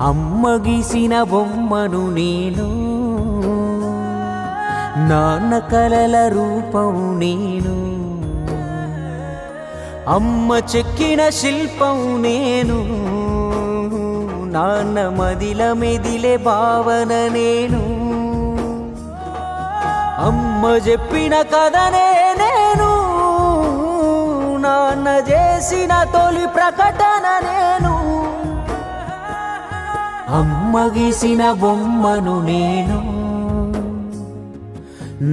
అమ్మ గీసిన బొమ్మను నేను నాన్న కలల రూపం నేను అమ్మ చెక్కిన శిల్పం నేను నాన్న మదిల మెదిలే భావన నేను. అమ్మ చెప్పిన కథనే నేను నాన్న చేసిన తొలి ప్రకటన అమ్మ గీసిన బొమ్మను నేను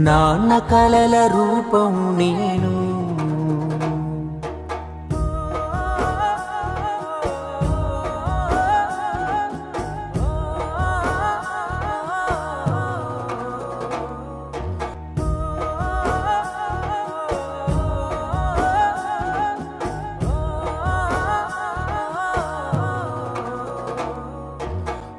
నాన్న కలల రూపం నేను.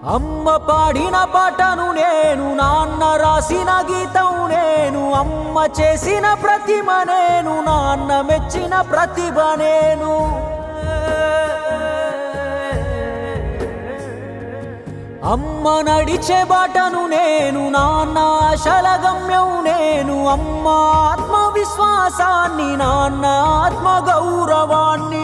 అమ్మ పాడిన పాటను నేను నాన్న రాసిన గీతం నేను అమ్మ చేసిన ప్రతిమ నేను నాన్న మెచ్చిన ప్రతిభ నేను. అమ్మ నడిచే బాటను నేను నాన్న ఆశల గమ్యం నేను అమ్మ ఆత్మవిశ్వాసాన్ని నాన్న ఆత్మ గౌరవాన్ని